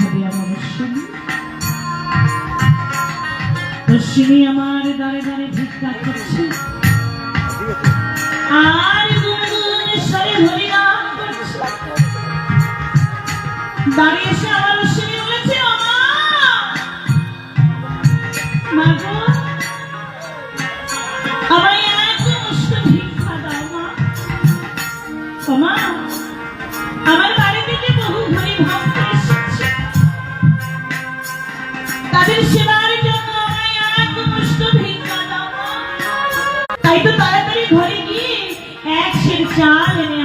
ভাবিয়া মনস্বিনী অশ্বিনী। আমার দ্বারে দ্বারে ভিক্ষা করছে। আর সরে হরিনাম করছে। দাঁড়িয়ে এসে আমার অশ্বিনী বলেছে মাগো আমায় এক মুষ্ঠ ভিক্ষা দাও মা। তাদের সেবার জন্য আমায় এক মুষ্ট ভিক্ষা দাও তাই তো তাড়াতাড়ি ঘরে গিয়ে এক সের চাল এনে